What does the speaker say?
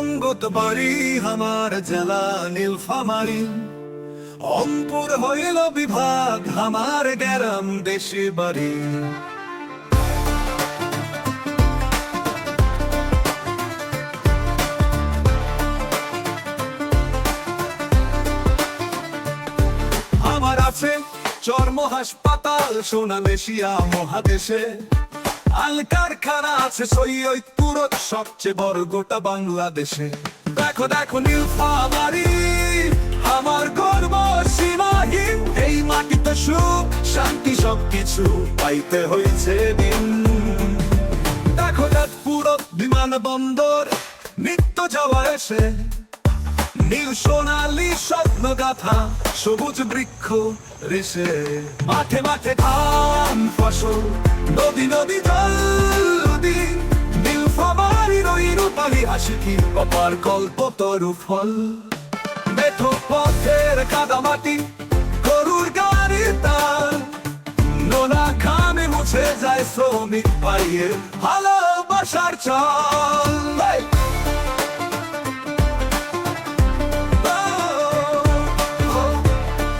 রঙ্গত বাড়ি, আমার জেলা নীলফামারি। অম্পুর হইল বিভাগ, আমার গ্যারাম দেশে বাড়ি। আমার আছে চর্ম হাসপাতাল সোনালেশিয়া মহাদেশে। আল কারখানা আছে সৈয়দপুর সবচেয়ে বড় গোটা বাংলাদেশে। দেখো দেখো নীলফামারি আমার গর্ব সীমাহীন। এই মাটিতে সুখ, শান্তি সবকিছু পাইতে হয়েছে দিন। দেখো পুরো বিমানবন্দর, নিত্য যাওয়া এসে। নীল সোনালি স্বপ্ন গাথা সবুজ বৃক্ষ রেসে। মাঠে মাঠে ধান, ফসল, নদী নদী, জল রূপালি হাসি গল্প তরু ফল? মেঠো পথের কাদা মাটি, গরুর গাড়ির তাল নোনা খামে মুছে যায় শ্রমিক পাইয়ে ভালোবাসার চল।